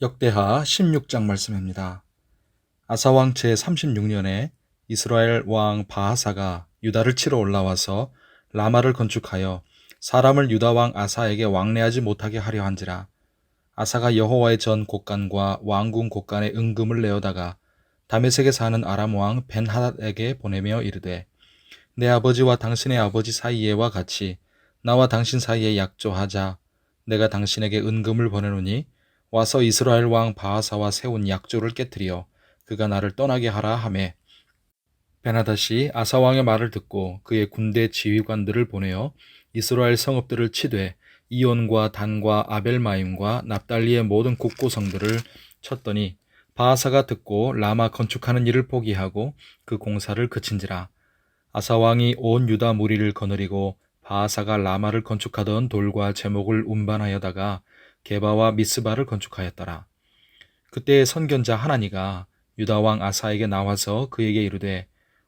역대하 16장 말씀입니다. 아사왕 제 36년에 이스라엘 왕 바하사가 유다를 치러 올라와서 라마를 건축하여 사람을 유다 왕 아사에게 왕래하지 못하게 하려 한지라. 아사가 여호와의 전 곳간과 왕궁 곳간에 은금을 내어다가 다메섹에 사는 아람 왕 벤하닷에게 보내며 이르되 내 아버지와 당신의 아버지 사이에와 같이 나와 당신 사이에 약조하자 내가 당신에게 은금을 보내노니 와서 이스라엘 왕 바하사와 세운 약조를 깨뜨려 그가 나를 떠나게 하라 하매 베나닷이 아사 왕의 말을 듣고 그의 군대 지휘관들을 보내어 이스라엘 성읍들을 치되 이온과 단과 아벨마임과 납달리의 모든 국고성들을 쳤더니 바하사가 듣고 라마 건축하는 일을 포기하고 그 공사를 그친지라. 아사 왕이 온 유다 무리를 거느리고 바하사가 라마를 건축하던 돌과 제목을 운반하여다가 게바와 미스바를 건축하였더라. 그때 선견자 하나니가 유다 왕 아사에게 나와서 그에게 이르되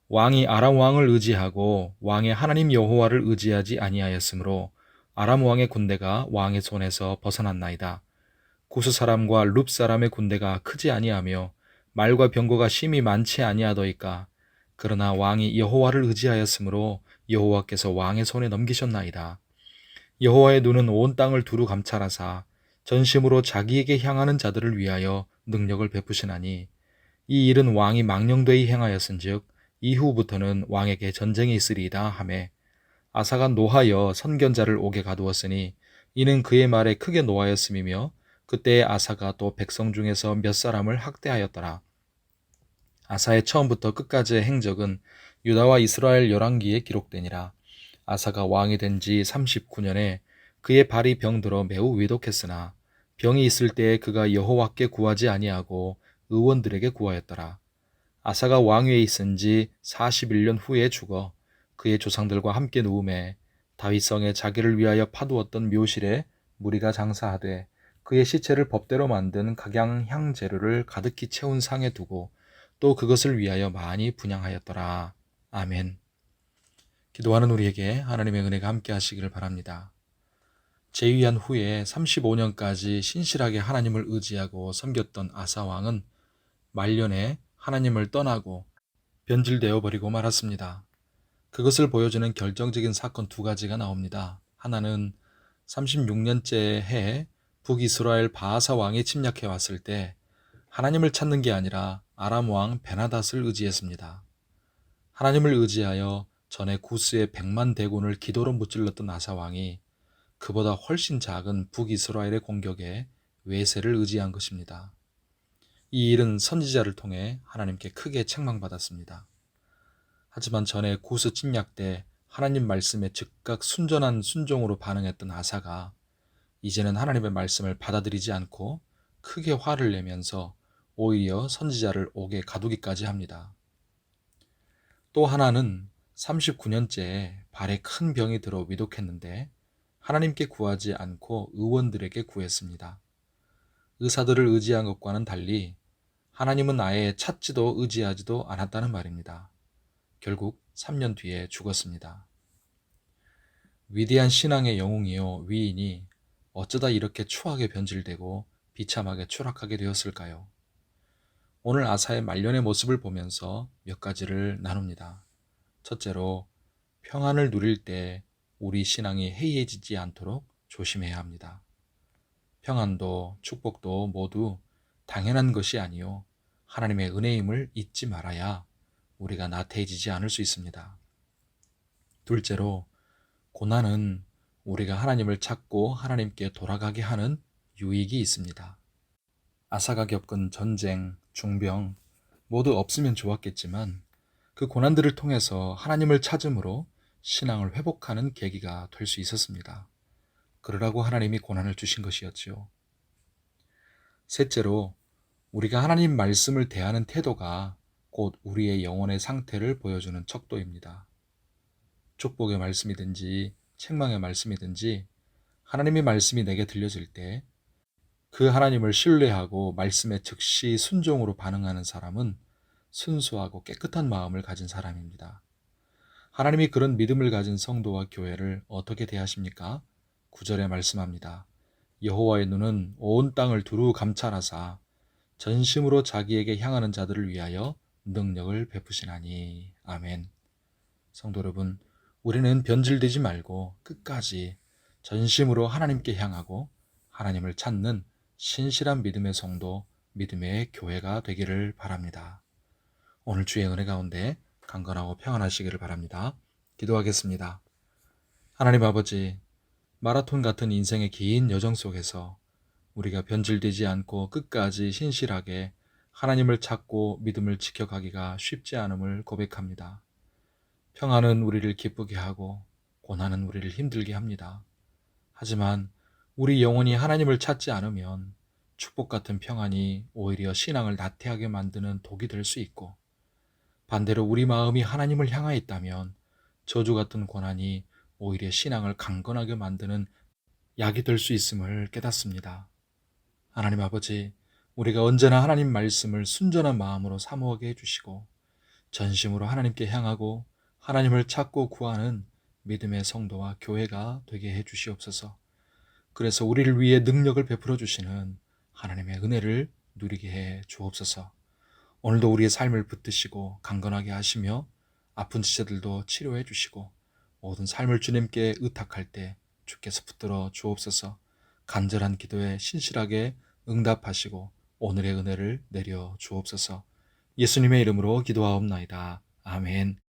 왕이 아람 왕을 의지하고 왕의 하나님 여호와를 의지하지 아니하였으므로 아람 왕의 군대가 왕의 손에서 벗어났나이다. 구스 사람과 룹 사람의 군대가 크지 아니하며 말과 병거가 심히 많지 아니하더이까 그러나 왕이 여호와를 의지하였으므로 여호와께서 왕의 손에 넘기셨나이다. 여호와의 눈은 온 땅을 두루 감찰하사 전심으로 자기에게 향하는 자들을 위하여 능력을 베푸시나니 이 일은 왕이 망령되이 행하였은즉 이후부터는 왕에게 전쟁이 있으리이다 하매 아사가 노하여 선견자를 옥에 가두었으니 이는 그의 말에 크게 노하였음이며 그때의 아사가 또 백성 중에서 몇 사람을 학대하였더라. 아사의 처음부터 끝까지의 행적은 유다와 이스라엘 열왕기에 기록되니라. 아사가 왕이 된 지 39년에 그의 발이 병들어 매우 위독했으나 병이 있을 때에 그가 여호와께 구하지 아니하고 의원들에게 구하였더라. 아사가 왕위에 있은 지 41년 후에 죽어 그의 조상들과 함께 누움에 다윗성에 자기를 위하여 파두었던 묘실에 무리가 장사하되 그의 시체를 법대로 만든 각양향 재료를 가득히 채운 상에 두고 또 그것을 위하여 많이 분양하였더라. 아멘. 기도하는 우리에게 하나님의 은혜가 함께 하시기를 바랍니다. 제위한 후에 35년까지 신실하게 하나님을 의지하고 섬겼던 아사 왕은 말년에 하나님을 떠나고 변질되어 버리고 말았습니다. 그것을 보여주는 결정적인 사건 두 가지가 나옵니다. 하나는 36년째 해에 북이스라엘 바하사 왕이 침략해 왔을 때 하나님을 찾는 게 아니라 아람 왕 베나닷을 의지했습니다. 하나님을 의지하여 전에 구스의 백만 대군을 기도로 무찔렀던 아사 왕이 그보다 훨씬 작은 북이스라엘의 공격에 외세를 의지한 것입니다. 이 일은 선지자를 통해 하나님께 크게 책망받았습니다. 하지만 전에 구스 침략 때 하나님 말씀에 즉각 순전한 순종으로 반응했던 아사가 이제는 하나님의 말씀을 받아들이지 않고 크게 화를 내면서 오히려 선지자를 옥에 가두기까지 합니다. 또 하나는 39년째 발에 큰 병이 들어 위독했는데 하나님께 구하지 않고 의원들에게 구했습니다. 의사들을 의지한 것과는 달리 하나님은 아예 찾지도 의지하지도 않았다는 말입니다. 결국 3년 뒤에 죽었습니다. 위대한 신앙의 영웅이요 위인이 어쩌다 이렇게 추하게 변질되고 비참하게 추락하게 되었을까요? 오늘 아사의 말년의 모습을 보면서 몇 가지를 나눕니다. 첫째로 평안을 누릴 때 우리 신앙이 해이해지지 않도록 조심해야 합니다. 평안도 축복도 모두 당연한 것이 아니요 하나님의 은혜임을 잊지 말아야 우리가 나태해지지 않을 수 있습니다. 둘째로 고난은 우리가 하나님을 찾고 하나님께 돌아가게 하는 유익이 있습니다. 아사가 겪은 전쟁, 중병 모두 없으면 좋았겠지만 그 고난들을 통해서 하나님을 찾음으로 신앙을 회복하는 계기가 될 수 있었습니다. 그러라고 하나님이 고난을 주신 것이었지요. 셋째로 우리가 하나님 말씀을 대하는 태도가 곧 우리의 영혼의 상태를 보여주는 척도입니다. 축복의 말씀이든지 책망의 말씀이든지 하나님의 말씀이 내게 들려질 때 그 하나님을 신뢰하고 말씀에 즉시 순종으로 반응하는 사람은 순수하고 깨끗한 마음을 가진 사람입니다. 하나님이 그런 믿음을 가진 성도와 교회를 어떻게 대하십니까? 구절에 말씀합니다. 여호와의 눈은 온 땅을 두루 감찰하사 전심으로 자기에게 향하는 자들을 위하여 능력을 베푸시나니 아멘. 성도 여러분, 우리는 변질되지 말고 끝까지 전심으로 하나님께 향하고 하나님을 찾는 신실한 믿음의 성도, 믿음의 교회가 되기를 바랍니다. 오늘 주의 은혜 가운데 강건하고 평안하시기를 바랍니다. 기도하겠습니다. 하나님 아버지, 마라톤 같은 인생의 긴 여정 속에서 우리가 변질되지 않고 끝까지 신실하게 하나님을 찾고 믿음을 지켜가기가 쉽지 않음을 고백합니다. 평안은 우리를 기쁘게 하고 고난은 우리를 힘들게 합니다. 하지만 우리 영혼이 하나님을 찾지 않으면 축복 같은 평안이 오히려 신앙을 나태하게 만드는 독이 될 수 있고 반대로 우리 마음이 하나님을 향하여 있다면 저주 같은 고난이 오히려 신앙을 강건하게 만드는 약이 될 수 있음을 깨닫습니다. 하나님 아버지, 우리가 언제나 하나님 말씀을 순전한 마음으로 사모하게 해주시고 전심으로 하나님께 향하고 하나님을 찾고 구하는 믿음의 성도와 교회가 되게 해 주시옵소서. 그래서 우리를 위해 능력을 베풀어 주시는 하나님의 은혜를 누리게 해 주옵소서. 오늘도 우리의 삶을 붙드시고 강건하게 하시며 아픈 지체들도 치료해 주시고 모든 삶을 주님께 의탁할 때 주께서 붙들어 주옵소서. 간절한 기도에 신실하게 응답하시고 오늘의 은혜를 내려 주옵소서. 예수님의 이름으로 기도하옵나이다. 아멘.